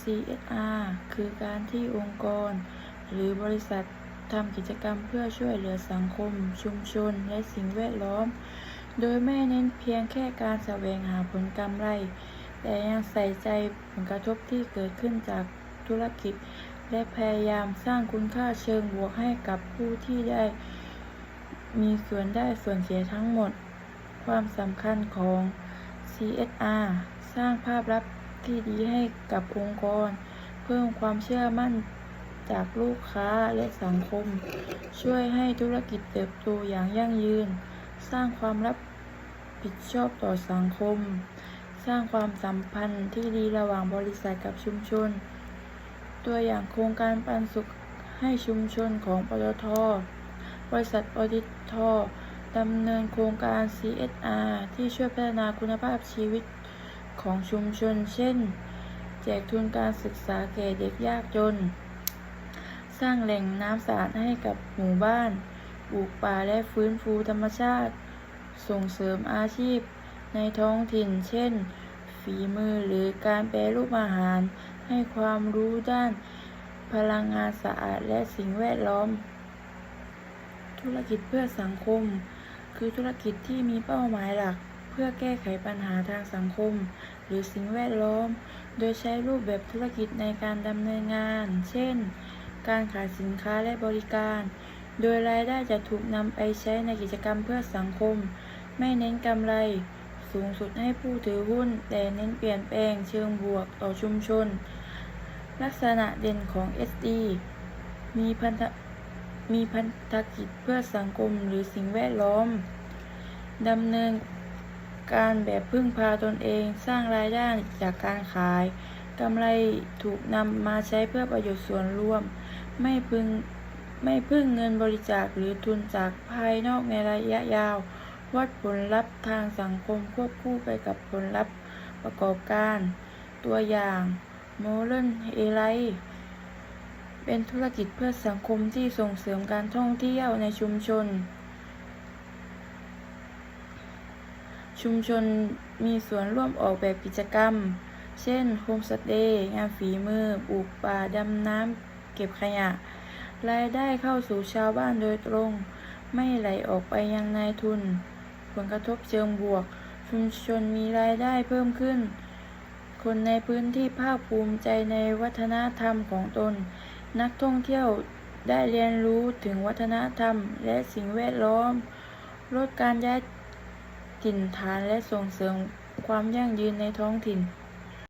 CSR คือการที่องค์กร หรือบริษัททำกิจกรรมเพื่อช่วยเหลือสังคม ชุมชน และสิ่งแวดล้อม โดยไม่เน้นเพียงแค่การแสวงหาผลกำไร แต่ยังใส่ใจผลกระทบที่เกิดขึ้นจากธุรกิจ และพยายามสร้างคุณค่าเชิงบวกให้กับผู้ที่ได้ มีส่วนได้ส่วนเสียทั้งหมด ความสำคัญของ CSR สร้างภาพลักษณ์ ที่ดีให้กับองค์กร เพิ่มความเชื่อมั่นจากลูกค้าและสังคม ช่วยให้ธุรกิจเติบโตอย่างยั่งยืน สร้างความรับผิดชอบต่อสังคม สร้างความสัมพันธ์ที่ดีระหว่างบริษัทกับชุมชน ตัวอย่างโครงการปันสุขให้ชุมชนของปตท บริษัทออดิตทดำเนินโครงการ CSR ที่ช่วยพัฒนาคุณภาพชีวิต ของชุมชน เช่น แจกทุนการศึกษาแก่เด็กยากจน สร้างแหล่งน้ำสะอาดให้กับหมู่บ้าน ปลูกป่าและฟื้นฟูธรรมชาติ ส่งเสริมอาชีพในท้องถิ่น เช่น ฝีมือหรือการแปรรูปอาหาร ให้ความรู้ด้านพลังงานสะอาดและสิ่งแวดล้อม ธุรกิจเพื่อสังคม คือธุรกิจที่มีเป้าหมายหลัก พื่อแก้ไขปัญหาทางสังคม หรือสิ่งแวดล้อม โดยใช้รูปแบบธุรกิจในการดำเนินงาน เช่น การขายสินค้าและบริการ โดยรายได้จะถูกนำไปใช้ในกิจกรรมเพื่อสังคม ไม่เน้นกำไร สูงสุดให้ผู้ถือหุ้น แต่เน้นเปลี่ยนแปลงเชิงบวกต่อชุมชน ลักษณะเด่นของ SD มีพันธมีพันธกิจเพื่อสังคมหรือสิ่งแวดล้อมดำเนิน การแบบพึ่งพาตนเองสร้างรายได้จากการขายกำไรถูกนำมาใช้เพื่อประโยชน์ส่วนรวม ไม่พึงไม่พึ่งเงินบริจาคหรือทุนจากภายนอกในระยะยาว วัดผลลัพธ์ทางสังคมควบคู่ไปกับผลลัพธ์ประกอบการ ตัวอย่างโมเลนเอไลเป็นธุรกิจเพื่อสังคมที่ส่งเสริมการท่องเที่ยวในชุมชน ชุมชนมีส่วนร่วมออกแบบกิจกรรม เช่นโฮมสเตย์งานฝีมือปลูกป่าดำน้ำเก็บขยะ รายได้เข้าสู่ชาวบ้านโดยตรง ไม่ไหลออกไปยังนายทุน ผลกระทบเชิงบวก ชุมชนมีรายได้เพิ่มขึ้น คนในพื้นที่ภาคภูมิใจในวัฒนธรรมของตน นักท่องเที่ยวได้เรียนรู้ถึงวัฒนธรรมและสิ่งแวดล้อม ลดการย้าย ถิ่นฐานและส่งเสริมความยั่งยืนในท้องถิ่น